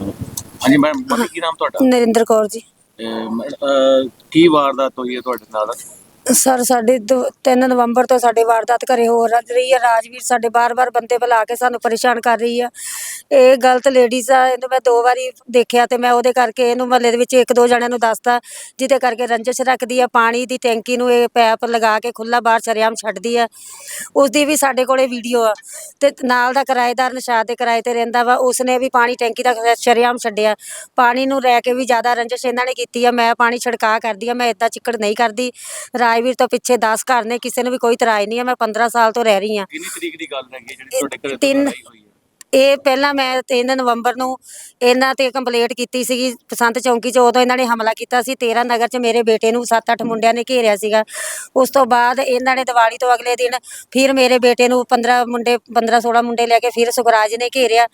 ਹਾਂਜੀ ਮੈਮ ਕੀ ਨਾਮ ਤੁਹਾਡਾ? ਨਰਿੰਦਰ ਕੌਰ ਜੀ। ਅਹ ਮੈਂ- ਅਹ ਕੀ ਵਾਰਦਾਤ ਹੋਈ ਹੈ ਤੁਹਾਡੇ ਨਾਲ? ਸਰ, ਸਾਡੇ 3 ਨਵੰਬਰ ਤੋਂ ਸਾਡੇ ਵਾਰਦਾਤ ਘਰੇ ਹੋ ਰ- ਰਹੀ ਹੈ ਰਾਜਵੀਰ ਸਾਡੇ ਬਾਰ-ਬਾਰ ਬੰਦੇ ਬੁਲਾ ਕੇ ਸਾਨੂੰ ਪਰੇਸ਼ਾਨ ਕਰ ਰਹੀ ਆ। ਇਹ ਗਲਤ ਲੇਡੀਜ਼ ਆ, ਇਹਨੂੰ ਮੈਂ ਦੋ ਵਾਰੀ ਦੇਖਿਆ ਤੇ ਮੈਂ ਉਹਦੇ ਕਰਕੇ ਇਹਨੂੰ ਮਹੱਲੇ ਦੇ ਵਿੱਚ ਇੱਕ ਦੋ ਜਣਿਆਂ ਨੂੰ ਦੱਸਤਾ, ਜਿਹਦੇ ਕਰਕੇ ਰੰਜਿਸ਼ ਰੱਖਦੀ ਆ, ਪਾਣੀ ਦੀ ਟੈਂਕੀ ਨੂੰ ਇਹ ਪੈਪ ਲਗਾ ਕੇ ਖੁੱਲਾ ਬਾਹਰ ਸ਼ਰੇਆਮ ਛੱਡਦੀ ਆ। ਉਸਦੀ ਵੀ ਸਾਡੇ ਕੋਲੇ ਵੀਡੀਓ ਆ ਤੇ ਨਾਲ ਦਾ ਕਿਰਾਏਦਾਰ ਨਸ਼ਾਦ ਦੇ ਕਿਰਾਏ ਤੇ ਰਹਿੰਦਾ ਵਾ, ਉਸਨੇ ਵੀ ਪਾਣੀ ਟੈਂਕੀ ਦਾ ਸ਼ਰੇਆਮ ਛੱਡਿਆ। ਪਾਣੀ ਨੂੰ ਰਹਿ ਕੇ ਵੀ ਜ਼ਿਆਦਾ ਰੰਜਿਸ਼ ਇਹਨਾਂ ਨੇ ਕੀਤੀ ਆ, ਮੈਂ ਪਾਣੀ ਛਿੜਕਾ ਕਰਦੀ ਆ, ਮੈਂ ਇਦਾਂ ਚਿੱਕੜ ਨਹੀਂ ਕਰਦੀ। ਰਾਜ ਰਾਜਵੀਰ ਤੋਂ ਪਿੱਛੇ 10 ਘਰ ਨੇ ਕਿਸੇ ਨੂੰ ਵੀ ਕੋਈ ਇਤਰਾਜ਼ ਨਹੀਂ ਆ ਮੈਂ 15 ਸਾਲ ਤੋਂ ਰਹਿ ਰਹੀ ਆ ਕਿੰਨੀ ਤਰੀਕ ਦੀ ਗੱਲ ਹੈਗੀ ਹੈ ਜਿਹੜੀ ਤੁਹਾਡੇ ਘਰੇ ਤਿੰਨ- ਲੜਾਈ ਹੋਈ ਹੈ? ਇਹ ਪਹਿਲਾਂ ਮੈਂ 3 ਨਵੰਬਰ ਨੂੰ ਇਹਨਾਂ ਤੇ ਕੰਪਲੇਂਟ ਕੀਤੀ ਸੀਗੀ ਬਸੰਤ ਚੌਂਕੀ 'ਚ ਉਦੋਂ ਇਹਨਾਂ ਨੇ ਹਮਲਾ ਕੀਤਾ ਸੀ। 13 ਨਗਰ 'ਚ ਮੇਰੇ ਬੇਟੇ ਨੂੰ 7-8 ਮੁੰਡਿਆਂ ਨੇ ਘੇਰਿਆ ਸੀਗਾ। ਉਸ ਤੋਂ ਬਾਅਦ ਇਹਨਾਂ ਨੇ ਦੀਵਾਲੀ ਤੋਂ ਅਗਲੇ ਦਿਨ ਫਿਰ ਮੇਰੇ ਬੇਟੇ ਨੂੰ 15 ਮੁੰਡੇ 15-16 ਮੁੰਡੇ ਲੈ ਕੇ ਫਿਰ ਸੁਖਰਾਜ ਨੇ ਘੇਰਿਆ।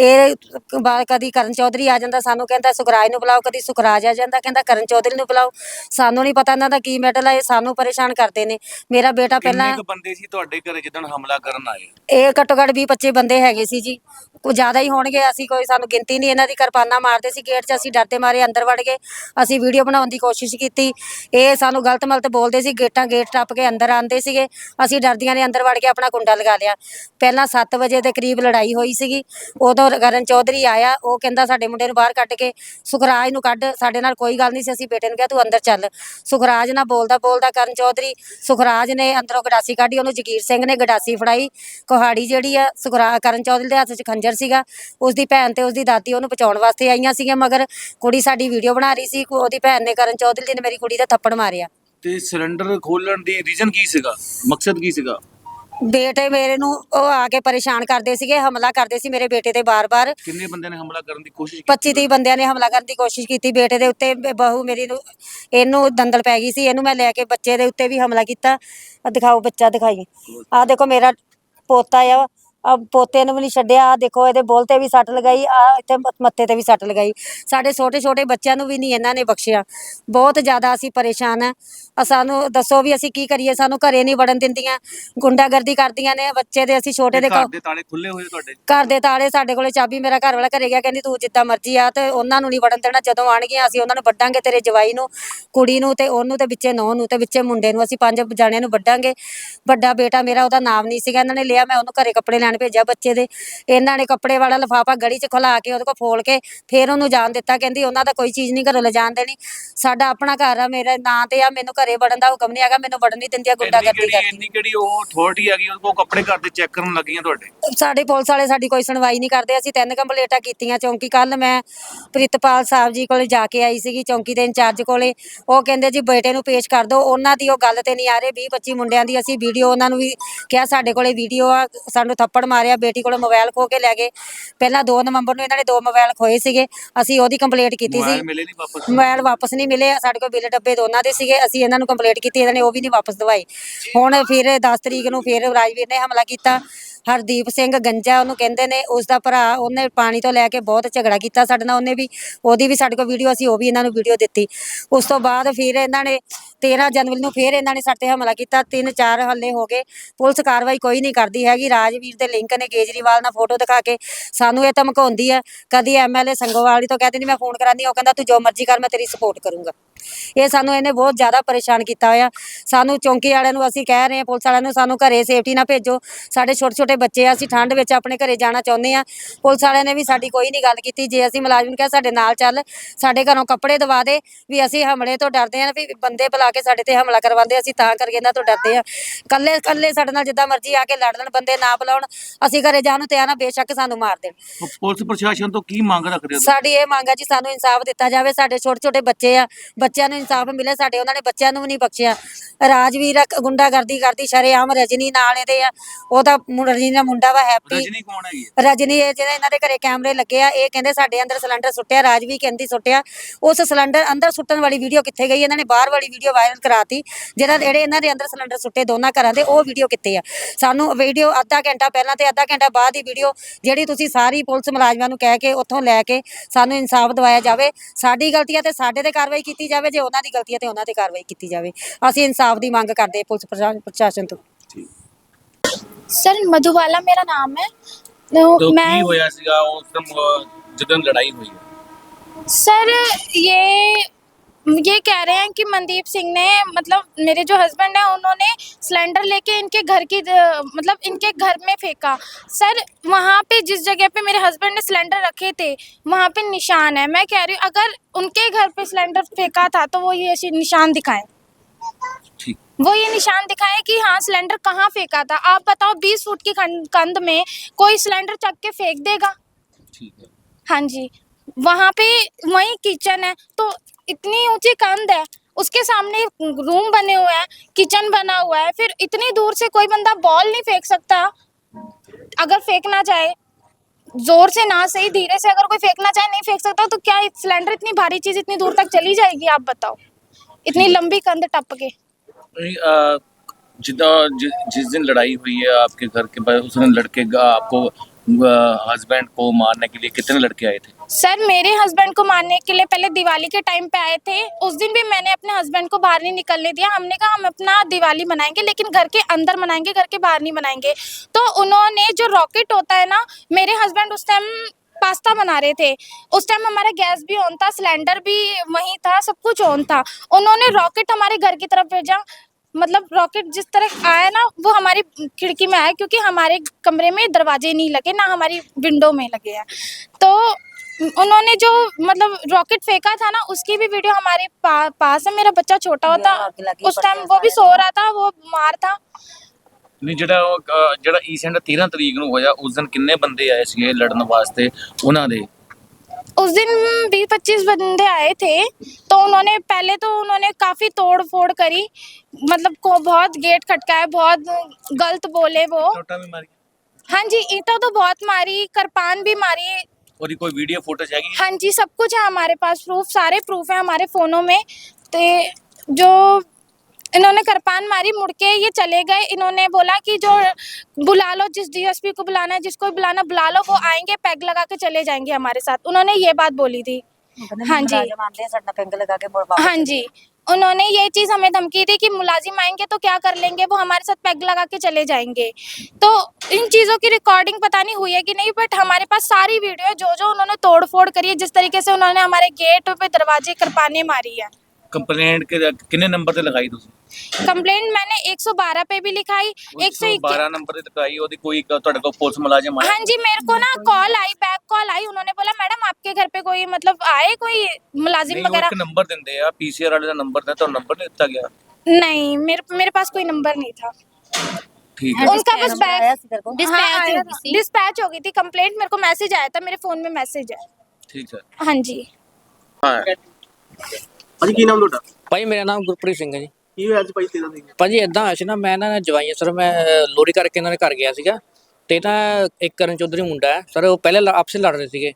ਇਹ ਬਾਅਦ ਕਦੀ ਕਰਨ ਚੌਧਰੀ ਆ ਜਾਂਦਾ ਸਾਨੂੰ ਕਹਿੰਦਾ ਸੁਖਰਾਜ ਨੂੰ ਬੁਲਾਓ ਕਦੀ ਸੁਖਰਾਜ ਆ ਜਾਂਦਾ ਕਹਿੰਦਾ ਕਰਨ ਚੌਧਰੀ ਨੂੰ ਬੁਲਾਓ। ਸਾਨੂੰ ਨਹੀਂ ਪਤਾ ਇਹਨਾਂ ਦਾ ਕੀ ਮੈਟਲ ਹੈ ਇਹ ਸਾਨੂੰ ਪਰੇਸ਼ਾਨ ਕਰਦੇ ਨੇ। ਮੇਰਾ ਬੇਟਾ ਪਹਿਲਾਂ ਕਿੰਨੇ ਕੁ ਬੰਦੇ ਸੀ ਤੁਹਾਡੇ ਘਰੇ ਜਦੋਂ ਹਮਲਾ ਕਰਨ ਆਏ? ਇਹ ਘੱਟੋ ਘੱਟ 20 25 ਬੰਦੇ ਹੈਗੇ ਸੀ ਜੀ। ਕੋਈ ਜ਼ਿਆਦਾ ਹੀ ਹੋਣਗੇ, ਅਸੀਂ ਕੋਈ ਸਾਨੂੰ ਗਿਣਤੀ ਨਹੀਂ ਇਹਨਾਂ ਦੀ, ਕਿਰਪਾਨਾਂ ਮਾਰਦੇ ਸੀ ਗੇਟ 'ਚ, ਅਸੀਂ ਡਰਦੇ ਮਾਰੇ, ਅੰਦਰ ਵੜ ਗਏ। ਅਸੀਂ ਵੀਡੀਓ ਬਣਾਉਣ ਦੀ ਕੋਸ਼ਿਸ਼ ਕੀਤੀ। ਇਹ ਸਾਨੂੰ ਗਲਤ ਮਲਤ ਬੋਲਦੇ ਸੀ, ਗੇਟਾਂ ਗੇਟ ਟੱਪ ਕੇ ਅੰਦਰ ਆਂਦੇ ਸੀਗੇ। ਅਸੀਂ ਡਰਦੀਆਂ ਨੇ ਅੰਦਰ ਵੜ ਕੇ ਆਪਣਾ ਕੁੰਡਾ ਲਗਾ ਲਿਆ। ਪਹਿਲਾਂ 7 ਵਜੇ ਦੇ ਕਰੀਬ ਲੜਾਈ ਹੋਈ ਸੀਗੀ। ਉਦੋਂ ਕਰਨ ਚੌਧਰੀ ਆਇਆ, ਉਹ ਕਹਿੰਦਾ ਸਾਡੇ ਮੁੰਡੇ ਨੂੰ ਬਾਹਰ ਕੱਢ ਕੇ, ਸੁਖਰਾਜ ਨੂੰ ਕੱਢ, ਸਾਡੇ ਨਾਲ ਕੋਈ ਗੱਲ ਨਹੀਂ ਸੀ, ਅਸੀਂ ਬੇਟੇ ਨੂੰ ਕਿਹਾ, ਤੂੰ ਅੰਦਰ ਚੱਲ। ਸੁਖਰਾਜ ਨਾਲ ਬੋਲਦਾ ਬੋਲਦਾ ਕਰਨ ਚੌਧਰੀ, ਸੁਖਰਾਜ ਨੇ ਅੰਦਰੋਂ ਗਡਾਸੀ ਕੱਢੀ, ਉਹਨੂੰ ਜਗੀਰ ਸਿੰਘ ਨੇ ਗਡਾਸੀ ਫੜਾਈ। ਕੁਹਾੜੀ ਜਿਹੜੀ ਆ, ਸੁਖਰਾ, ਕਰਨ ਚੌਧਰੀ ਦੇ ਹੱਥ 'ਚ ਖੰਜਰ ਸੀਗਾ ਉਸ ਦੀ ਭੈਣ ਤੇ ਉਸ ਦੀ ਦਾਦੀ ਉਹਨੂੰ ਬਚਾਉਣ ਵਾਸਤੇ ਆਈਆਂ ਸੀਗੀਆਂ ਮਗਰ ਕੁੜੀ ਸਾਡੀ ਵੀਡੀਓ ਬਣਾ ਰਹੀ ਸੀ ਉਹਦੀ ਭੈਣ ਨੇ ਕਰਨ ਚੌਧਰੀ ਨੇ ਮੇਰੀ ਕੁੜੀ ਦਾ ਥੱਪੜ ਮਾਰਿਆ। ਤੇ ਸਿਲੰਡਰ ਖੋਲਣ ਦੀ ਰੀਜ਼ਨ ਕੀ ਸੀਗਾ? ਮਕਸਦ ਕੀ ਸੀਗਾ? ਬੇਟੇ ਮੇਰੇ ਨੂੰ ਉਹ ਆ ਕੇ ਪਰੇਸ਼ਾਨ ਕਰਦੇ ਸੀਗੇ ਹਮਲਾ ਕਰਦੇ ਸੀ ਮੇਰੇ ਬੇਟੇ ਤੇ ਬਾਰ-ਬਾਰ। ਕਿੰਨੇ ਬੰਦਿਆਂ ਨੇ ਹਮਲਾ ਕਰਨ ਦੀ ਕੋਸ਼ਿਸ਼ ਕੀਤੀ? 25 30 ਬੰਦਿਆਂ ਨੇ ਹਮਲਾ ਕਰਨ ਦੀ ਕੋਸ਼ਿਸ਼ ਕੀਤੀ ਬੇਟੇ ਦੇ ਉੱਤੇ ਬ- ਬਹੂ ਮੇਰੀ ਨੂੰ ਇਹਨੂੰ ਦੰਦਲ ਪੈ ਗਈ ਸੀ ਇਹਨੂੰ ਮੈਂ ਲੈ ਕੇ ਬੱਚੇ ਦੇ ਉੱਤੇ ਵੀ ਹਮਲਾ ਕੀਤਾ। ਆਹ ਦਿਖਾਓ ਬੱਚਾ ਦਿਖਾਈ। ਆਹ ਦੇਖੋ ਮੇਰਾ ਪੋਤਾ ਆ ਆ ਪੋਤੇ ਨੂੰ ਵੀ ਨਹੀਂ ਛੱਡਿਆ ਆਹ ਦੇਖੋ ਇਹਦੇ ਬੋਲ ਤੇ ਵੀ ਸੱਟ ਲਗਾਈ ਆ ਇੱਥੇ ਮੱਥੇ ਤੇ ਵੀ ਸੱਟ ਲਗਾਈ। ਸਾਡੇ ਛੋਟੇ ਛੋਟੇ ਬੱਚਿਆਂ ਨੂੰ ਵੀ ਨਹੀਂ ਇਹਨਾਂ ਨੇ ਬਖਸ਼ਿਆ। ਬਹੁਤ ਜ਼ਿਆਦਾ ਅਸੀਂ ਪਰੇਸ਼ਾਨ ਆ ਆ ਸਾਨੂੰ ਦੱਸੋ ਵੀ ਅਸੀਂ ਕੀ ਕਰੀਏ? ਸਾਨੂੰ ਘਰੇ ਨਹੀਂ ਵੜਨ ਦਿੰਦੀਆਂ। ਗੁੰਡਾਗਰਦੀ ਕਰਦੀਆਂ ਨੇ ਬੱਚੇ ਦੇ ਅਸੀਂ ਛੋਟੇ ਦੇ ਘਰ ਦੇ ਤਾਲੇ ਖੁੱਲੇ ਹੋਏ ਤੁਹਾਡੇ? ਘਰ ਦੇ ਤਾਲੇ ਸਾਡੇ ਕੋਲੇ ਚਾਬੀ ਮੇਰਾ ਘਰ ਵਾਲਾ ਘਰੇ ਗਿਆ ਕਹਿੰਦੀ ਤੂੰ ਜਿੱਦਾਂ ਮਰਜ਼ੀ ਆ ਤੇ ਉਹਨਾਂ ਨੂੰ ਨਹੀਂ ਵੜਨ ਦੇਣਾ ਜਦੋਂ ਆਣਗੀਆਂ ਅਸੀਂ ਉਹਨਾਂ ਨੂੰ ਵੱਢਾਂਗੇ ਤੇਰੇ ਜਵਾਈ ਨੂੰ ਕੁੜੀ ਨੂੰ ਤੇ ਉਹਨੂੰ ਤੇ ਵਿੱਚੇ ਨੌ ਨੂੰ ਤੇ ਵਿੱਚੇ ਮੁੰਡੇ ਨੂੰ ਅਸੀਂ ਪੰਜ ਜਾਣਿਆਂ ਨੂੰ ਵੱਢਾਂਗੇ। ਵੱਡਾ ਬੇਟਾ ਮੇਰਾ ਉਹਦਾ ਨਾਮ ਨਹੀਂ ਸੀਗਾ ਇਹਨਾਂ ਨੇ ਲਿਆ ਮੈਂ ਉਹਨੂੰ ਘਰੇ ਕੱਪੜੇ ਲੈਣ ਭੇਜਿਆ ਬੱਚੇ ਦੇ। ਇਹਨਾਂ ਨੇ ਕੱਪੜੇ ਵਾਲਾ ਲਫਾਫਾ ਗੜੀ 'ਚ ਖੁਲਾ ਕੇ ਉਹਦੇ ਕੋਲ ਫੋਲ ਕੇ ਫੇਰ ਉਹਨੂੰ ਜਾਣ ਦਿੱਤਾ। ਕਹਿੰਦੀ ਉਹਨਾਂ ਦਾ ਕੋਈ ਚੀਜ਼ ਨਹੀਂ ਘਰੋਂ ਲਿਜਾਣ ਦੇਣੀ। ਸਾਡਾ ਆਪਣਾ ਘਰ ਆ ਮੇਰੇ ਨਾਂ ਤੇ ਆ ਮੈਨੂੰ ਘਰੇ ਵੜਨ ਦਾ ਹੁਕਮ ਨਹੀਂ ਹੈਗਾ ਮੈਨੂੰ ਵੜਨ ਨਹੀਂ ਦਿੰਦੀਆਂ ਇੰਨੀ ਗੁੰਡਾਗਰਦੀ ਕਿਹੜੀ ਕਰਦੀ। ਇੰਨੀ ਕਿਹੜੀ ਉਹ ਅਥਾਰਟੀ ਆ ਗਈ ਉਹ ਕੋਲ ਕੱਪੜੇ ਘਰ ਦੇ ਚੈੱਕ ਕਰਨ ਲੱਗੀਆਂ ਤੁਹਾਡੇ? ਸਾਡੇ ਪੁਲਿਸ ਵਾਲੇ ਸਾਡੀ ਕੋਈ ਸੁਣਵਾਈ ਨਹੀਂ ਕਰਦੇ। ਅਸੀਂ ਤਿੰਨ ਕੰਪਲੇਂਟਾਂ ਕੀਤੀਆਂ ਚੌਂਕੀ ਕੱਲ ਮੈਂ ਪ੍ਰਿਤਪਾਲ ਸਾਹਿਬ ਜੀ ਕੋਲੇ ਜਾ ਕੇ ਆਈ ਸੀਗੀ ਚੌਂਕੀ ਦੇ ਇੰਚਾਰਜ ਕੋਲੇ। ਉਹ ਕਹਿੰਦੇ ਜੀ ਬੇਟੇ ਨੂੰ ਪੇਸ਼ ਕਰ ਦਿਓ ਉਹਨਾਂ ਦੀ ਉਹ ਗੱਲ ਤੇ ਨਹੀਂ ਆ ਰਹੇ। 20 25 ਮੁੰਡਿਆਂ ਦੀ ਅਸੀਂ ਵੀਡੀਓ ਉਹਨਾਂ ਨੂੰ ਵੀ ਕਿਹਾ ਸਾਡੇ ਕੋਲੇ ਵੀਡੀਓ ਆ ਸਾਨੂੰ ਥੱਪੜ ਮਾਰਿਆ ਬੇਟੀ ਕੋਲੋਂ ਮੋਬਾਈਲ ਖੋ ਕੇ ਲੈ ਗਏ। ਪਹਿਲਾਂ 2 ਨਵੰਬਰ ਨੂੰ ਇਹਨਾਂ ਨੇ ਦੋ ਮੋਬਾਈਲ ਖੋਏ ਸੀਗੇ। ਅਸੀਂ ਉਹਦੀ ਕੰਪਲੇਂਟ ਕੀਤੀ ਸੀ। ਮਿਲੇ ਨਹੀਂ ਵਾਪਸ? ਮੋਬਾਈਲ ਵਾਪਸ ਨਹੀਂ ਮਿਲੇ। ਸਾਡੇ ਕੋਲ ਬਿੱਲ ਡੱਬੇ ਦੋਨਾਂ ਦੇ ਸੀਗੇ। ਅਸੀਂ ਇਹਨਾਂ ਨੂੰ ਕੰਪਲੇਂਟ ਕੀਤੀ ਇਹਨਾਂ ਨੇ ਉਹ ਵੀ ਨਹੀਂ ਵਾਪਸ ਦਵਾਏ। ਹੁਣ ਫਿਰ 10 ਤਰੀਕ ਨੂੰ ਫਿਰ ਰਾਜਵੀਰ ਨੇ ਹਮਲਾ ਕੀਤਾ। ਹਰਦੀਪ ਸਿੰਘ ਗੰਜਾ ਉਹਨੂੰ ਕਹਿੰਦੇ ਨੇ ਉਸ ਦਾ ਭਰਾ ਉਹਨੇ ਪਾਣੀ ਤੋਂ ਲੈ ਕੇ ਬਹੁਤ ਝਗੜਾ ਕੀਤਾ ਸਾਡੇ ਨਾਲ, ਉਹਨੇ ਵੀ, ਉਹਦੀ ਵੀ ਸਾਡੇ ਕੋਲ ਵੀਡੀਓ ਅਸੀਂ ਉਹ ਵੀ ਇਹਨਾਂ ਨੂੰ ਵੀਡੀਓ ਦਿੱਤੀ। ਉਸ ਤੋਂ ਬਾਅਦ ਫਿਰ ਇਹਨਾਂ ਨੇ 13 ਜਨਵਰੀ ਨੂੰ ਫਿਰ ਇਹਨਾਂ ਨੇ ਸਾਡੇ ਤੇ ਹਮਲਾ ਕੀਤਾ, ਤਿੰਨ ਚਾਰ ਹੱਲੇ ਹੋ ਗਏ। ਪੁਲਿਸ ਕਾਰਵਾਈ ਕੋਈ ਨਹੀਂ ਕਰਦੀ ਹੈਗੀ, ਰਾਜਵੀਰ ਦੇ ਲਿੰਕ ਨੇ ਕੇਜਰੀਵਾਲ ਨਾਲ ਫੋਟੋ ਦਿਖਾ ਕੇ ਸਾਨੂੰ ਇਹ ਧਮਕਾਉਂਦੀ ਹੈ। ਕਦੀ ਐਮਐਲਏ ਸੰਗੋਵਾਲੀ ਤੋਂ ਕਹਿੰਦੀ ਨਹੀਂ ਮੈਂ ਫੋਨ ਕਰਾਂਦੀ ਉਹ ਕਹਿੰਦਾ, ਤੂੰ ਜੋ ਮਰਜ਼ੀ ਕਰ, ਮੈਂ ਤੇਰੀ ਸਪੋਰਟ ਕਰੂੰਗਾ। ਇਹ ਸਾਨੂੰ ਇਹਨੇ ਬਹੁਤ ਜ਼ਿਆਦਾ ਪਰੇਸ਼ਾਨ ਕੀਤਾ ਹੋਇਆ। ਸਾਨੂੰ ਚੌਂਕੀ ਵਾਲਿਆਂ ਨੂੰ ਅਸੀਂ ਕਹਿ ਰਹੇ ਹਾਂ ਪੁਲਿਸ ਵਾਲਿਆਂ ਨੂੰ ਸਾਨੂੰ ਘਰੇ ਸੇਫਟੀ ਨਾਲ ਭੇਜੋ। ਸਾਡੇ ਛੋਟੇ ਛੋਟੇ ਬੱਚੇ ਆ ਅਸੀਂ ਠੰਡ ਵਿੱਚ ਆਪਣੇ ਘਰੇ ਜਾਣਾ ਚਾਹੁੰਦੇ ਆ ਪੁਲਿਸ ਵਾਲਿਆਂ ਨੇ ਵੀ ਸਾਡੀ ਕੋਈ ਨਹੀਂ ਗੱਲ ਕੀਤੀ। ਜੇ ਅਸੀਂ ਮੁਲਾਜ਼ਮ ਨੂੰ ਕਿਹਾ ਸਾਡੇ ਨਾਲ ਚੱਲ ਸਾਡੇ ਘਰੋਂ ਕੱਪੜੇ ਦਵਾ ਦੇ ਵੀ ਅਸੀਂ ਹਮਲੇ ਤੋਂ ਡਰਦੇ ਆ ਵੀ ਬੰਦੇ ਬੁਲਾ ਕੇ ਸਾਡੇ ਤੇ ਹਮਲਾ ਕਰਵਾਉਂਦੇ ਅਸੀਂ ਤਾਂ ਕਰਕੇ ਇਹਨਾਂ ਤੋਂ ਡਰਦੇ ਆ ਕੱਲੇ ਕੱਲੇ ਸਾਡੇ ਨਾਲ ਜਿੱਦਾਂ ਮਰਜ਼ੀ ਆ ਕੇ ਲੜ ਲੈਣ ਬੰਦੇ ਨਾ ਬੁਲਾਉਣ ਅਸੀਂ ਘਰੇ ਜਾਣ ਨੂੰ ਤਿਆਰ ਆ ਬੇਸ਼ੱਕ ਸਾਨੂੰ ਮਾਰ ਦੇਣ। ਪੁਲਿਸ ਪ੍ਰਸ਼ਾਸਨ ਤੋਂ ਕੀ ਮੰਗ ਰੱਖਦੇ ਹੋ ਸਾਡੀ ਇਹ ਮੰਗ ਆ ਜੀ ਸਾਨੂੰ ਇਨਸਾਫ ਦਿੱਤਾ ਜਾਵੇ। ਸਾਡੇ ਛੋਟੇ ਛੋਟੇ ਬੱਚੇ ਆ ਬੱਚਿਆਂ ਨੂੰ ਇਨਸਾਫ ਮਿਲੇ ਸਾਡੇ ਉਹਨਾਂ ਨੇ ਬੱਚਿਆਂ ਨੂੰ ਵੀ ਨਹੀਂ ਬਖਸ਼ਿਆ। ਰਾਜਵੀਰ ਆ, ਗੁੰਡਾਗਰਦੀ ਕਰਦੀ ਸ਼ਰੇਆਮ ਰਜਨੀ ਨਾਲ ਇਹਦੇ ਆ। ਉਹਦਾ ਮੁੰ- ਰਜਨੀ ਦਾ ਮੁੰਡਾ ਵਾ ਹੈਪੀ। ਰਜਨੀ ਕੌਣ ਹੈਗੀ ਹੈ? ਰਜਨੀ ਇਹ ਜਿਹੜਾ ਇਹਨਾਂ ਦੇ ਘਰੇ ਕੈਮਰੇ ਲੱਗੇ ਆ ਇਹ ਕਹਿੰਦੇ ਸਾਡੇ ਅੰਦਰ ਸਿਲੰਡਰ ਸੁੱਟਿਆ ਰਾਜਵੀ ਕਹਿੰਦੀ ਸੁੱਟਿਆ। ਉਸ ਸਿਲੰਡਰ ਅੰਦਰ ਸੁੱਟਣ ਵਾਲੀ ਵੀਡੀਓ ਕਿੱਥੇ ਗਈ? ਇਹਨਾਂ ਨੇ ਬਾਹਰ ਵਾਲੀ ਵੀਡੀਓ ਵਾਇਰਲ ਕਰਾਤੀ ਜਿਹੜਾ ਜਿਹੜੇ ਇਹਨਾਂ ਦੇ ਅੰਦਰ ਸਿਲੰਡਰ ਸੁੱਟੇ ਦੋਨਾਂ ਘਰਾਂ ਦੇ ਉਹ ਵੀਡੀਓ ਕਿੱਥੇ ਆ? ਸਾਨੂੰ ਵੀਡੀਓ ਅੱਧਾ ਘੰਟਾ ਪਹਿਲਾਂ ਤੇ ਅੱਧਾ ਘੰਟਾ ਬਾਅਦ ਦੀ ਵੀਡੀਓ ਜਿਹੜੀ ਤੁਸੀਂ ਸਾਰੀ ਪੁਲਿਸ ਮੁਲਾਜ਼ਮਾਂ ਨੂੰ ਕਹਿ ਕੇ ਉੱਥੋਂ ਲੈ ਕੇ ਸਾਨੂੰ ਇਨਸਾਫ ਦਿਵਾਇਆ ਜਾਵੇ ਸਾਡੀ ਗਲਤੀ ਹੈ ਤੇ ਸਾਡੇ ਤੇ ਕਾਰਵਾਈ ਕੀਤੀ ਜਾਵੇ। ਜੇ ਉਹਨਾਂ ਦੀ ਗਲਤੀ ਹੈ ਤੇ ਉਹਨਾਂ ਤੇ ਕਾਰਵਾਈ ਕੀਤੀ ਜਾਵੇ ਅਸੀਂ ਇਨਸਾਫ ਦੀ ਮੰਗ ਕਰਦੇ ਪੁਲਿਸ ਪ੍ਰਸ਼ਾ- ਪ੍ਰਸ਼ਾਸਨ ਤੋਂ ਠੀਕ सर मधुबाला मेरा नाम है तो तो मैं ਕੀ ਹੋਇਆ ਸੀਗਾ ਉਸ ਟਾਈਮ ਜਦੋਂ ਲੜਾਈ ਹੋਈ ਹੈ सर ये ये कह रहे हैं कि मनदीप सिंह ने मतलब मेरे जो हस्बैंड हैं उन्होंने सिलेंडर लेके इनके घर की मतलब इनके घर में फेंका। सर वहाँ पे जिस जगह पे मेरे हस्बैंड ने सिलेंडर रखे थे वहाँ पे निशान है। मैं कह रही हूँ अगर उनके घर पे सिलेंडर फेंका था तो वो ये निशान दिखाएँ। वो ये निशान दिखाए कि हाँ सिलेंडर कहाँ फेंका था। आप बताओ बीस फुट की कंध में कोई सिलेंडर चक के फेंक देगा? ठीक है। हाँ जी। वहाँ पे वही किचन है। तो इतनी ऊँची कंध है उसके सामने रूम बने हुए हैं किचन बना हुआ है। फिर इतनी दूर से कोई बंदा बॉल नहीं फेंक सकता। अगर फेंकना चाहे ज़ोर से ना सही धीरे से अगर कोई फेंकना चाहे नहीं फेंक सकता तो क्या सिलेंडर इतनी भारी चीज़ इतनी दूर तक चली जाएगी? आप बताओ। इतनी लंबी कंध टप के। जिदा जि, जिस दिन लड़ाई हुई है आपके घर के उस दिन लड़के आपको हस्बैंड को मारने के लिए कितने लड़के आए थे? सर, मेरे हस्बैंड को मारने के लिए पहले दिवाली के टाइम पे आए थे। उस दिन भी मैंने अपने हस्बैंड को बाहर नहीं निकलने दिया। हमने कहा, हम अपना दिवाली मनाएँगे, लेकिन घर के अंदर मनाएँगे, घर के बाहर नहीं मनाएँगे। तो उन्होंने जो रॉकेट होता है ना, मेरे हस्बैंड उस टाइम पास्ता बना रहे थे। उस टाइम हमारा गैस भी ऑन था सिलेंडर भी वहीं था, सब कुछ ऑन था। उन्होंने रॉकेट हमारे घर की तरफ़ भेजा। मतलब रॉकेट जिस तरह आया ना वो हमारी खिड़की में आया क्योंकि हमारे कमरे में दरवाजे नहीं लगे ना हमारी विंडो में लगे हैं तो उन्होंने जो मतलब रॉकेट फेंका था ना उसकी भी वीडियो हमारे पा, पास है मेरा बच्चा छोटा होता आग लगी, उस टाइम वो भी सो रहा था वो बीमार था ਨਹੀਂ ਜਿਹੜਾ ਉਹ, ਅ, ਜਿਹੜਾ ਈਸੈਂਟ 13 ਤਰੀਕ ਨੂੰ ਹੋਇਆ ਉਸ ਦਿਨ ਕਿੰਨੇ ਬੰਦੇ ਆਏ ਸੀਗੇ ਲੜਨ ਵਾਸਤੇ ਉਹਨਾਂ ਦੇ उस दिन बीस पच्चीस बंदे आए थे तो उन्होंने पहले तो उन्होंने काफ़ी तोड़ फोड़ करी मतलब को बहुत गेट खटकाया बहुत गलत बोले वो। हाँ जी ईटा तो बहुत मारी करपान भी मारी। और कोई वीडियो फ़ोटो जाएगी हाँ जी सब कुछ है हमारे पास प्रूफ सारे प्रूफ है हमारे फोनों में। तो जो इन्होंने करपान मारी मुड़ के ये चले गए। इन्होंने बोला कि जो बुला लो जिस डीएसपी को बुलाना है जिसको बुलाना बुला लो वो आएँगे पैग लगा के चले जाएँगे हमारे साथ। उन्होंने ये बात बोली थी। हाँ जी। हैं साडा पिंग लगा के मुड़ वापस हाँ जी। उन्होंने ये चीज़ हमें धमकी दी कि मुलाजिम आएँगे तो क्या कर लेंगे वो हमारे साथ पैग लगा के चले जाएँगे। तो इन चीज़ों की रिकॉर्डिंग पता नहीं हुई है कि नहीं बट हमारे पास सारी वीडियो है जो जो उन्होंने तोड़ फोड़ करी है जिस तरीके से उन्होंने हमारे गेट पे दरवाजे कृपाने मारी है। ਕੰਪਲੇਂਟ ਕਿੰਨੇ ਨੰਬਰ ਤੇ ਲਗਾਈ ਤੁਸੀਂ कंप्लेंट मैंने 112 पे भी लिखाई एक सौ 12 ਨੰਬਰ ਤੇ ਲਗਾਈ ਉਹਦੀ ਕੋਈ ਤੁਹਾਡੇ ਕੋਲ ਪੁਲਿਸ ਮੁਲਾਜ਼ਮ ਆਇਆ हाँ जी मेरे को ना कॉल आई बैक कॉल आई उन्होंने बोला मैडम आपके घर पे कोई मतलब आए कोई मुलाजिम ਨਹੀਂ ਉਹ वगैरह ਇੱਕ ਨੰਬਰ ਦਿੰਦੇ ਆ ਪੀਸੀਆਰ ਵਾਲੇ ਦਾ ਨੰਬਰ ਦਿੰਦਾ ਤੁਹਾਨੂੰ नंबर नहीं ਦਿੱਤਾ ਗਿਆ नहीं मेरे मेरे पास कोई नंबर नहीं था ठीक है उनका बस बैग आया सी तेरे को डिस्पैच हो गई थी डिस्पैच हो गई थी कंप्लेंट मेरे को मैसेज आया था मेरे फोन में मैसेज है ठीक है हाँ जी हाँ ਭਾਜੀ ਕੀ ਨਾਮ ਤੁਹਾਡਾ? ਭਾਈ ਮੇਰਾ ਨਾਮ ਗੁਰਪ੍ਰੀਤ ਸਿੰਘ ਹੈ ਜੀ। ਕੀ ਹੋਇਆ ਅੱਜ ਭਾਈ ਤੇਰਾ ਸਿੰਘ ਭਾਜੀ ਇਦਾਂ ਹੋਇਆ ਸੀ ਨਾ ਮੈਂ ਨਾ ਜਵਾਈਆਂ ਸਰ ਮੈਂ ਲੋਰੀ ਕਰਕੇ ਇਹਨਾਂ ਦੇ ਘਰ ਗਿਆ ਸੀਗਾ। ਤੇ ਤਾਂ ਇੱਕ ਕਰਨ ਚੌਧਰੀ ਮੁੰਡਾ ਹੈ ਸਰ ਉਹ ਪਹਿਲੇ ਲ- ਆਪਸੇ ਲੜ ਰਹੇ ਸੀਗੇ।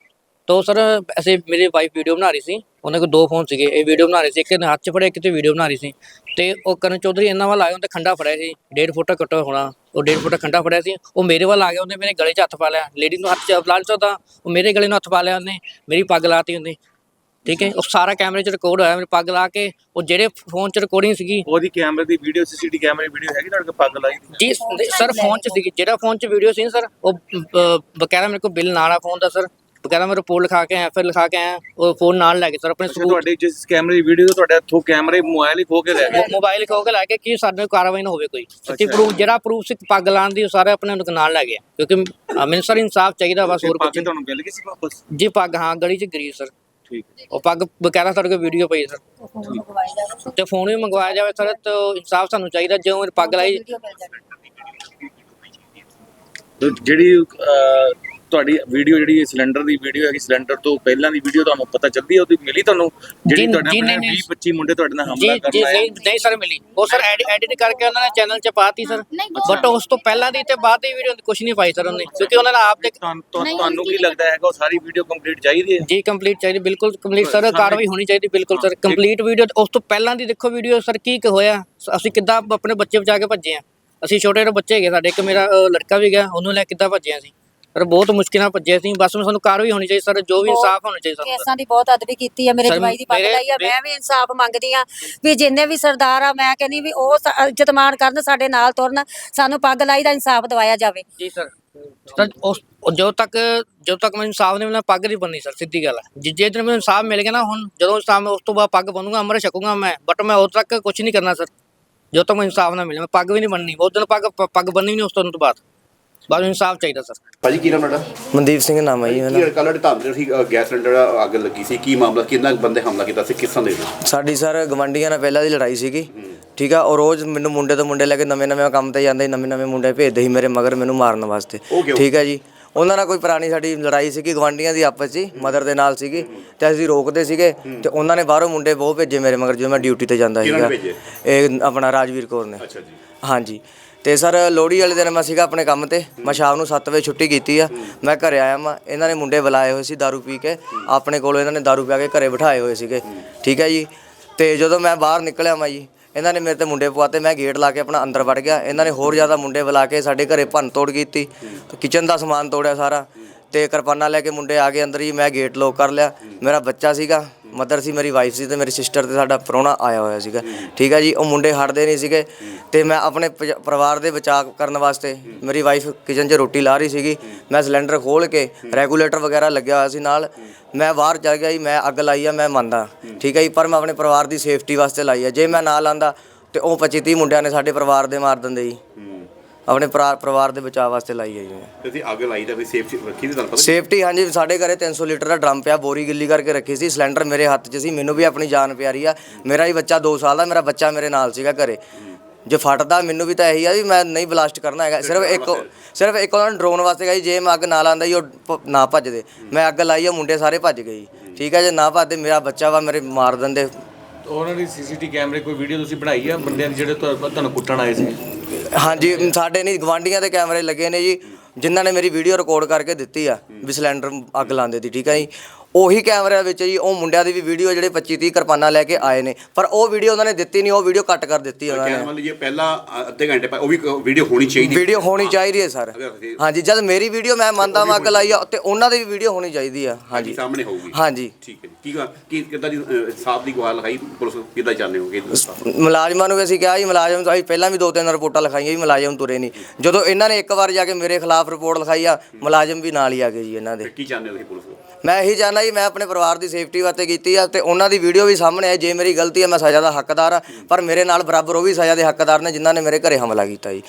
ਤੋ ਸਰ ਅਸੀਂ ਮੇਰੀ ਵਾਈਫ ਵੀਡੀਓ ਬਣਾ ਰਹੀ ਸੀ। ਉਹਨਾਂ ਕੋਲ ਦੋ ਫੋਨ ਸੀਗੇ ਇਹ ਵੀਡੀਓ ਬਣਾ ਰਹੀ ਸੀ ਇੱਕ ਨੇ ਹੱਥ 'ਚ ਫੜਿਆ ਕਿਤੇ ਵੀਡੀਓ ਬਣਾ ਰਹੀ ਸੀ। ਤੇ ਉਹ ਕਰਨ ਚੌਧਰੀ ਇਹਨਾਂ ਵੱਲ ਆਇਆ ਉਹਨੇ ਖੰਡਾ ਫੜਿਆ ਸੀ ਡੇਢ ਫੁੱਟ ਕੱਟੋ ਹੋਣਾ। ਉਹ ਡੇਢ ਫੁੱਟ ਖੰਡਾ ਫੜਿਆ ਸੀ ਉਹ ਮੇਰੇ ਵੱਲ ਆ ਗਿਆ ਉਹਨੇ ਮੇਰੇ ਗਲੇ 'ਚ ਹੱਥ ਪਾ ਲਿਆ। ਲੇਡੀ ਨੂੰ ਹੱਥ 'ਚ ਲਾ ਸਕਦਾ ਉਹ ਮੇਰੇ ਗਲੇ ਨੂੰ ਹੱਥ ਪਾ ਲਿਆ ਉਹਨੇ ਮੇਰੀ ਪੱਗ ਲਾਤੀ ਉਹਨੇ। ਠੀਕ ਹੈ? ਉਹ ਸਾਰਾ ਕੈਮਰੇ 'ਚ ਰਿਕਾਰਡ ਹੋਇਆ ਮੇਰੀ ਪੱਗ ਲਾ ਕੇ ਉਹ ਜਿਹੜੇ ਫੋਨ 'ਚ ਰਿਕਾਰਡਿੰਗ ਸੀਗੀ। ਉਹਦੀ ਕੈਮਰੇ ਦੀ ਵੀਡੀਓ ਸੀਸੀਟੀ ਕੈਮਰੇ ਵੀਡੀਓ ਹੈਗੀ ਤੁਹਾਡੇ ਕੋਲ ਪੱਗ ਲਾਈ ਦੀ? ਜੀ ਸਰ ਫੋਨ 'ਚ ਸੀਗੀ। ਜਿਹੜਾ ਫੋਨ 'ਚ ਵੀਡੀਓ ਸੀ ਸਰ ਉਹ ਬਕਾਇਦਾ ਮੇਰੇ ਕੋਲ ਬਿੱਲ ਨਾਲ ਆ ਫੋਨ ਦਾ ਸਰ। ਬਕਾਇਦਾ ਮੈਂ ਰਿਪੋਰਟ ਲਿਖਾ ਕੇ ਆਇਆ ਫਿਰ ਲਿਖਾ ਕੇ ਆਇਆ ਉਹ ਫੋਨ ਨਾਲ ਲੈ ਕੇ ਸਰ ਆਪਣੇ ਤੁਹਾਡੇ ਜਿਸ ਕੈਮਰੇ ਦੀ ਵੀਡੀਓ ਤੁਹਾਡੇ ਹੱਥੋਂ ਕੈਮਰੇ ਮੋਬਾਈਲ ਹੀ ਖੋ ਕੇ ਲੈ ਗਏ? ਮੋਬਾਈਲ ਖੋ ਕੇ ਲੈ ਕੇ ਕੀ ਸਾਡੇ ਕਾਰਵਾਈ ਨਾ ਹੋਵੇ ਕੋਈ। ਸੱਚੀ ਪ੍ਰੂਫ ਜਿਹੜਾ ਪ੍ਰੂਫ ਸੀ ਪੱਗ ਲਾਉਣ ਦੀ ਉਹ ਸਾਰੇ ਆਪਣੇ ਨੂੰ ਨਾਲ ਲੈ ਗਏ। ਕਿਉਂਕਿ ਮੈਨੂੰ ਸਰ ਇਨਸਾਫ ਚਾਹੀਦਾ ਬਸ ਹੋਰ ਕੁਝ ਤੁਹਾਨੂੰ ਮਿਲ ਗਈ ਸੀ ਵਾਪਸ? ਜੀ ਪੱਗ ਹਾਂ ਗਲੀ 'ਚ ਗਰੀ ਸਰ। ਠੀਕ ਉਹ ਪੱਗ ਬਕਾਇਦਾ ਸਾਡੇ ਕੋਲ ਵੀਡੀਓ ਪਈ ਸਰ। ਤੇ ਫੋਨ ਵੀ ਮੰਗਵਾਇਆ ਜਾਵੇ ਸਰ ਤਾਂ ਇਨਸਾਫ ਸਾਨੂੰ ਚਾਹੀਦਾ ਜਿਉਂ ਪੱਗ ਲਾਈ ਜਿਹੜੀ ਅਹ, ਤੁਹਾਡੀ ਵੀਡੀਓ ਜਿਹੜੀ ਸਿਲੰਡਰ ਦੀ ਵੀਡੀਓ ਹੈਗੀ ਸਿਲੰਡਰ ਤੋਂ ਪਹਿਲਾਂ ਦੀ ਵੀਡੀਓ ਤੁਹਾਨੂੰ ਪਤਾ ਚੱਲਦੀ ਹੈ ਉਹਦੀ ਮਿਲੀ ਤੁਹਾਨੂੰ? ਜਿਹੜੀ ਤੁਹਾਡੇ ਆਪਣੇ ਨਹੀਂ, 20 25 ਮੁੰਡੇ ਤੁਹਾਡੇ ਨਾਲ ਹਮਲਾ ਕਰਨ ਆਏ ਨਹੀਂ ਨਹੀਂ ਸਰ ਮਿਲੀ। ਉਹ ਸਰ ਐਡਿਟ ਕਰਕੇ ਉਹਨਾਂ ਨੇ ਚੈਨਲ 'ਚ ਪਾਤੀ ਸਰ। ਬਟ ਉਸ ਤੋਂ ਪਹਿਲਾਂ ਦੀ ਤੇ ਬਾਅਦ ਦੀ ਵੀਡੀਓ ਕੁਝ ਨਹੀਂ ਪਾਈ ਸਰ ਉਹਨੇ ਕਿਉਂਕਿ ਉਹਨਾਂ ਨੇ ਆਪ ਦੇ ਤੁਹਾਨੂੰ ਕੀ ਲੱਗਦਾ ਹੈਗਾ ਉਹ ਸਾਰੀ ਵੀਡੀਓ ਕੰਪਲੀਟ ਚਾਹੀਦੀ ਹੈ? ਜੀ ਕੰਪਲੀਟ ਚਾਹੀਦੀ ਬਿਲਕੁਲ ਕੰਪਲੀਟ ਸਰ ਕਾਰਵਾਈ ਹੋਣੀ ਚਾਹੀਦੀ ਬਿਲਕੁਲ ਸਰ। ਕੰਪਲੀਟ ਵੀਡੀਓ ਉਸ ਤੋਂ ਪਹਿਲਾਂ ਦੀ ਦੇਖੋ ਵੀਡੀਓ ਸਰ ਕੀ ਕੁ ਹੋਇਆ? ਸ- ਅਸੀਂ ਕਿੱਦਾਂ ਆਪਣੇ ਬੱਚੇ ਬਚਾ ਕੇ ਭੱਜੇ ਆ ਅਸੀਂ ਛੋਟੇ ਛੋਟੇ ਬੱਚੇ ਹੈਗੇ ਸਾਡੇ ਇੱਕ ਮੇਰਾ ਲੜਕਾ ਵੀ ਗਿਆ ਉਹਨੂੰ ਲੈ ਕਿੱਦਾਂ ਭੱਜੇ ਅਸੀਂ? ਸਰ ਬਹੁਤ ਮੁਸ਼ਕਿਲ ਨਾਲ ਭੱਜੇ ਅਸੀਂ ਬਸ ਸਾਨੂੰ ਕਾਰਵਾਈ ਹੋਣੀ ਚਾਹੀਦੀ ਸਰ ਜੋ ਵੀ ਇਨਸਾਫ ਹੋਣਾ ਚਾਹੀਦਾ ਸਰ ਕੇਸਾਂ ਦੀ ਬਹੁਤ ਅਦਬੀ ਕੀਤੀ ਆ ਮੇਰੇ ਸਰ, ਜਵਾਈ ਦੀ ਪੱਗ ਮੇਰੇ- ਲਾਈ ਆ ਮੈਂ ਵੀ ਇਨਸਾਫ ਮੰਗਦੀ ਆ ਵੀ ਜਿੰਨੇ ਵੀ ਸਰਦਾਰ ਆ ਮੈਂ ਕਹਿੰਦੀ ਵੀ ਉਹ ਸ- ਇੱਜ਼ਤ ਮਾਣ ਕਰਨ ਸਾਡੇ ਨਾਲ ਤੁਰਨ ਸਾਨੂੰ ਪੱਗ ਲਾਈ ਦਾ ਇਨਸਾਫ ਦਿਵਾਇਆ ਜਾਵੇ। ਜੀ ਸਰ। ਸਰ ਉਸ ਜਦੋਂ ਤੱਕ ਜਦੋਂ ਤੱਕ ਮੈਨੂੰ ਇਨਸਾਫ ਨਹੀਂ ਮਿਲਣਾ ਪੱਗ ਨਹੀਂ ਬੰਨੀ ਸਰ ਸਿੱਧੀ ਗੱਲ ਹੈ ਜਿ- ਜੇ ਦਿਨ ਮੈਨੂੰ ਇਨਸਾਫ ਮਿਲ ਗਿਆ ਨਾ ਹੁਣ ਜਦੋਂ ਇਨਸਾਫ ਉਸ ਤੋਂ ਬਾਅਦ ਪੱਗ ਬੰਨੂਗਾ ਅੰਮ੍ਰਿਤ ਛਕੂਗਾ ਮੈਂ ਬਟ ਮੈਂ ਉਦੋਂ ਤੱਕ ਕੁਝ ਨਹੀਂ ਕਰਨਾ ਸਰ। ਜਦੋਂ ਤੱਕ ਮੈਨੂੰ ਇਨਸਾਫ ਨਾ ਮਿਲੇ ਮੈਂ ਪੱਗ ਵੀ ਨਹੀਂ ਬੰਨਣੀ ਉਸ ਦਿਨ ਪੱਗ ਪ- ਪੱਗ ਬੰਨੀ ਨਹੀਂ ਉਸ ਤੋਂ ਬਾਅਦ। ਮੈਨੂੰ ਇਨਸਾਫ ਚਾਹੀਦਾ ਸਰ। ਭਾਜੀ ਕੀ ਨਾਮ ਤੁਹਾਡਾ? ਮਨਦੀਪ ਸਿੰਘ ਨਾਮ ਹੈ ਜੀ ਕੀ ਮੇਰਾ ਕੱਲ੍ਹ ਤੁਹਾਡੇ ਧਾਮ ਸੀ ਅ, ਗੈਸ ਸਿਲੰਡਰ ਅੱਗ ਲੱਗੀ ਸੀ। ਕੀ ਮਾਮਲਾ ਕਿੰਨਾ ਕੁ ਬੰਦੇ ਹਮਲਾ ਕੀਤਾ ਸੀ? ਕਿਸ ਦੇ? ਸਾਡੀ ਸਰ ਗਵੰਡੀਆਂ ਨਾਲ ਪਹਿਲਾਂ ਦੀ ਲੜਾਈ ਸੀਗੀ। ਠੀਕ ਆ ਔਰ ਰੋਜ਼ ਮੈਨੂੰ ਮੁੰਡੇ ਤੋਂ ਮੁੰਡੇ ਲੈ ਕੇ ਨਵੇਂ ਨਵੇਂ ਕੰਮ ਤੇ ਜਾਂਦੇ ਨਵੇਂ ਨਵੇਂ ਮੁੰਡੇ ਭੇਜਦੇ ਸੀ ਮੇਰੇ ਮਗਰ ਮੈਨੂੰ ਮਾਰਨ ਵਾਸਤੇ। ਉਹ ਕਿਉਂ? ਠੀਕ ਹੈ ਜੀ। ਉਹਨਾਂ ਨਾਲ ਕੋਈ ਪੁਰਾਣੀ ਸਾਡੀ ਲੜਾਈ ਸੀਗੀ ਗਵੰਡੀਆਂ ਦੀ ਆਪਸ 'ਚ ਹੀ ਮਦਰ ਦੇ ਨਾਲ ਸੀਗੀ। ਤੇ ਅਸੀਂ ਰੋਕਦੇ ਸੀਗੇ ਤੇ ਉਹਨਾਂ ਨੇ ਬਾਹਰੋਂ ਮੁੰਡੇ ਬਹੁਤ ਭੇਜੇ ਮੇਰੇ ਮਗਰ ਜਦੋਂ ਮੈਂ ਡਿਊਟੀ ਤੇ ਜਾਂਦਾ ਕਿਹਨਾਂ ਸੀਗਾ। ਨੇ ਭੇਜੇ? ਇਹ ਆਪਣਾ ਰਾਜਵੀਰ ਕੌਰ ਨੇ। ਅੱਛਾ ਜੀ। ਹਾਂਜੀ। ਤੇ ਸਰ ਲੋਹੜੀ ਵਾਲੇ ਦਿਨ ਮੈਂ ਸੀਗਾ ਆਪਣੇ ਕੰਮ ਤੇ ਮੈਂ ਸ਼ਾਮ ਨੂੰ 7 ਵਜੇ ਛੁੱਟੀ ਕੀਤੀ ਆ ਮੈਂ ਘਰੇ ਆਇਆ ਮੈਂ ਇਹਨਾਂ ਨੇ ਮੁੰਡੇ ਬੁਲਾਏ ਹੋਏ ਸੀ दारू ਪੀ ਕੇ ਆਪਣੇ ਕੋਲ ਇਹਨਾਂ ਨੇ दारू ਪਿਆ ਕੇ ਘਰੇ ਬਿਠਾਏ ਹੋਏ ਸੀਗੇ ਠੀਕ ਹੈ ਜੀ ਤੇ ਜਦੋਂ ਮੈਂ ਬਾਹਰ ਨਿਕਲਿਆ ਮੈਂ ਜੀ ਇਹਨਾਂ ਨੇ ਮੇਰੇ ਤੇ ਮੁੰਡੇ ਪਵਾਤੇ ਮੈਂ ਗੇਟ ਲਾ ਕੇ ਆਪਣਾ ਅੰਦਰ ਵੜ ਗਿਆ ਇਹਨਾਂ ਨੇ ਹੋਰ ਜ਼ਿਆਦਾ ਮੁੰਡੇ ਬੁਲਾ ਕੇ ਸਾਡੇ ਘਰੇ ਭੰਨ ਤੋੜ ਕੀਤੀ ਕਿਚਨ ਦਾ ਸਮਾਨ ਤੋੜਿਆ ਸਾਰਾ ਤੇ ਕਿਰਪਾਨਾਂ ਲੈ ਕੇ ਮੁੰਡੇ ਆ ਗਏ ਅੰਦਰ ਹੀ ਮੈਂ ਗੇਟ ਲੋਕ ਕਰ ਲਿਆ। ਮੇਰਾ ਬੱਚਾ ਸੀਗਾ ਮਦਰ ਸੀ, ਮੇਰੀ ਵਾਈਫ ਸੀ ਤੇ ਮੇਰੀ ਸਿਸਟਰ ਤੇ ਸਾਡਾ ਪ੍ਰਾਹੁਣਾ ਆਇਆ ਹੋਇਆ ਸੀਗਾ। ਠੀਕ ਹੈ ਜੀ, ਉਹ ਮੁੰਡੇ ਹਟਦੇ ਨਹੀਂ ਸੀਗੇ ਤੇ ਮੈਂ ਆਪਣੇ ਪਜ- ਪਰਿਵਾਰ ਦੇ ਬਚਾਅ ਕਰਨ ਵਾਸਤੇ ਮੇਰੀ ਵਾਈਫ ਕਿਚਨ 'ਚ ਰੋਟੀ ਲਾ ਰਹੀ ਸੀਗੀ। ਮੈਂ ਸਿਲੰਡਰ ਖੋਲ ਕੇ ਰੈਗੂਲੇਟਰ ਵਗੈਰਾ ਲੱਗਿਆ ਹੋਇਆ ਸੀ ਨਾਲ। ਮੈਂ ਬਾਹਰ ਚਲ ਗਿਆ ਜੀ, ਮੈਂ ਅੱਗ ਲਾਈ ਆ, ਮੈਂ ਮੰਨਦਾ। ਠੀਕ ਹੈ ਜੀ, ਪਰ ਮੈਂ ਆਪਣੇ ਪਰਿਵਾਰ ਦੀ ਸੇਫਟੀ ਵਾਸਤੇ ਲਾਈ ਆ। ਜੇ ਮੈਂ ਨਾ ਲਾਂਦਾ ਤੇ ਉਹ 25 30 ਮੁੰਡਿਆਂ ਨੇ ਸਾਡੇ ਪਰਿਵਾਰ ਦੇ ਮਾਰ ਦਿੰਦੇ ਜੀ। ਆਪਣੇ ਪਰਾ- ਪਰਿਵਾਰ ਦੇ ਬਚਾਅ ਵਾਸਤੇ ਲਾਈ ਹੈ ਜੀ। ਮੈਂ ਤੇ ਤੁਸੀਂ ਅੱਗ ਲਾਈ ਤਾਂ ਫਿਰ ਸੇਫ ਰੱਖੀ ਸੀ ਤੁਹਾਨੂੰ ਪਤਾ? ਸੇਫਟੀ ਹਾਂਜੀ ਸਾਡੇ ਘਰੇ 300 ਲੀਟਰ ਦਾ ਡਰਮ ਪਿਆ ਬੋਰੀ ਗਿੱਲੀ ਕਰਕੇ ਰੱਖੀ ਸੀ ਸਿਲੰਡਰ ਮੇਰੇ ਹੱਥ 'ਚ ਸੀ ਮੈਨੂੰ ਵੀ ਆਪਣੀ ਜਾਨ ਪਿਆਰੀ ਆ। ਮੇਰਾ ਹੀ ਬੱਚਾ 2 ਸਾਲ ਦਾ ਮੇਰਾ ਬੱਚਾ ਮੇਰੇ ਨਾਲ ਸੀਗਾ ਘਰੇ। ਜੇ ਫਟਦਾ ਮੈਨੂੰ ਵੀ ਤਾਂ ਇਹੀ ਆ ਵੀ ਮੈਂ ਨਹੀਂ ਬਲਾਸਟ ਕਰਨਾ ਹੈਗਾ। ਸਿਰਫ ਇੱਕ ਸਿਰਫ ਇੱਕ ਉਹਨਾਂ ਡਰੋਨ ਵਾਸਤੇ ਗਈ ਜੇ ਮੈਂ ਅੱਗ ਨਾ ਲਾਂਦਾ ਜੀ ਉਹ ਭ- ਨਾ ਭੱਜਦੇ ਮੈਂ ਅੱਗ ਲਾਈ ਆ ਮੁੰਡੇ ਸਾਰੇ ਭੱਜ ਗਏ ਜੀ। ਠੀਕ ਹੈ ਜੇ ਨਾ ਭੱਜਦੇ ਮੇਰਾ ਬੱਚਾ ਵਾ ਮੇਰੇ ਮਾਰ ਦਿੰਦੇ। ਉਹਨਾਂ ਦੀ ਸੀਸੀਟੀ ਕੈਮਰੇ ਕੋਈ ਵੀਡੀਓ ਤੁਸੀਂ ਬਣਾਈ ਆ? ਬੰਦਿਆਂ ਦੀ ਜਿਹੜੇ ਤੁਹਾ- ਤੁਹਾਨੂੰ ਕੁੱਟਣ ਆਏ ਸੀ? ਹਾਂਜੀ, ਸਾਡੇ ਨਹੀਂ ਗਵਾਂਡੀਆਂ ਦੇ ਕੈਮਰੇ ਲੱਗੇ ਨੇ ਜੀ, ਜਿਨ੍ਹਾਂ ਨੇ ਮੇਰੀ ਵੀਡੀਓ ਰਿਕਾਰਡ ਕਰਕੇ ਦਿੱਤੀ ਆ, ਵੀ ਸਿਲੰਡਰ ਅੱਗ ਲਾਉਂਦੇ ਦੀ ਠੀਕ ਹੈ ਜੀ? ਉਹੀ ਕੈਮਰਿਆਂ ਵਿੱਚ ਜੀ ਉਹ ਮੁੰਡਿਆਂ ਦੀ ਵੀ ਵੀਡੀਓ ਜਿਹੜੇ 25 30 ਕਿਰਪਾਨਾਂ ਲੈ ਕੇ ਆਏ ਨੇ। ਪਰ ਉਹ ਵੀਡੀਓ ਉਹਨਾਂ ਨੇ ਦਿੱਤੀ ਨਹੀਂ ਉਹ ਵੀਡੀਓ ਕੱਟ ਕਰ ਦਿੱਤੀ ਉਹਨਾਂ ਨੇ। ਵਾਲੀ ਜੇ ਪਹਿਲਾਂ ਅੱਧੇ ਘੰਟੇ ਪਹਿਲਾਂ ਉਹ ਵੀ ਵੀਡੀਓ ਹੋਣੀ ਚਾਹੀਦੀ। ਵੀਡੀਓ ਹੋਣੀ ਚਾਹੀਦੀ ਹੈ ਸਰ। ਹਾਂਜੀ ਜਦ ਮੇਰੀ ਵੀਡੀਓ ਮੈਂ ਮੰਨਦਾ ਮੈਂ ਅੱਗ ਲਾਈ ਆ ਤੇ ਉਹਨਾਂ ਦੀ ਵੀ ਵੀਡੀਓ ਹੋਣੀ ਚਾਹੀਦੀ ਆ। ਹਾਂਜੀ ਸਾਹਮਣੇ ਹੋਊਗੀ। ਹਾਂਜੀ। ਠੀਕ ਹੈ ਕੀ ਕੀ ਕਿੱਦਾਂ ਦੀ ਸਾਫ਼ ਦੀ ਗਵਾਹ ਲਗਾਈ ਪੁਲਿਸ ਕਿੱਦਾਂ ਚਾਹੁੰਦੇ ਹੋਗੇ ਮੁਲਾਜ਼ਮਾਂ ਨੂੰ ਵੀ ਅਸੀਂ ਕਿਹਾ ਜੀ ਮੁਲਾਜ਼ਮ ਅਸੀਂ ਪਹਿਲਾਂ ਵੀ ਦੋ ਤਿੰਨ ਰਿਪੋਰਟਾਂ ਲਿਖਾਈਆਂ ਜੀ ਮੁਲਾਜ਼ਮ ਤੁਰੇ ਨਹੀਂ ਜਦੋਂ ਇਹਨਾਂ ਨੇ ਇੱਕ ਵਾਰ ਜਾ ਕੇ ਮੇਰੇ ਖਿਲਾਫ ਰਿਪੋਰਟ ਲਿਖਾਈ ਆ ਮੁਲਾਜ਼ਮ ਵੀ ਨਾਲ ਹੀ ਆ ਗਏ ਜੀ ਇਹਨਾਂ ਦੇ। ਕੀ ਚਾਹੁੰਦੇ ਹੋ ਤੁਸੀਂ ਪੁਲਿਸ ਮੈਂ ਇਹੀ ਚਾਹੁੰਦਾ ਜੀ, ਮੈਂ ਆਪਣੇ ਪਰਿਵਾਰ ਦੀ ਸੇਫਟੀ ਵਾਸਤੇ ਕੀਤੀ ਆ ਤੇ ਉਹਨਾਂ ਦੀ ਵੀਡੀਓ ਵੀ ਸਾਹਮਣੇ ਆਈ, ਜੇ ਮੇਰੀ ਗਲਤੀ ਆ, ਮੈਂ ਸਜ਼ਾ ਦਾ ਹੱਕਦਾਰ ਆ, ਪਰ ਮੇਰੇ ਨਾਲ ਬਰਾਬਰ ਉਹ ਵੀ ਸਜ਼ਾ ਦੇ ਹੱਕਦਾਰ ਨੇ ਜਿਨ੍ਹਾਂ ਨੇ ਮੇਰੇ ਘਰੇ ਹਮਲਾ ਕੀਤਾ ਜੀ।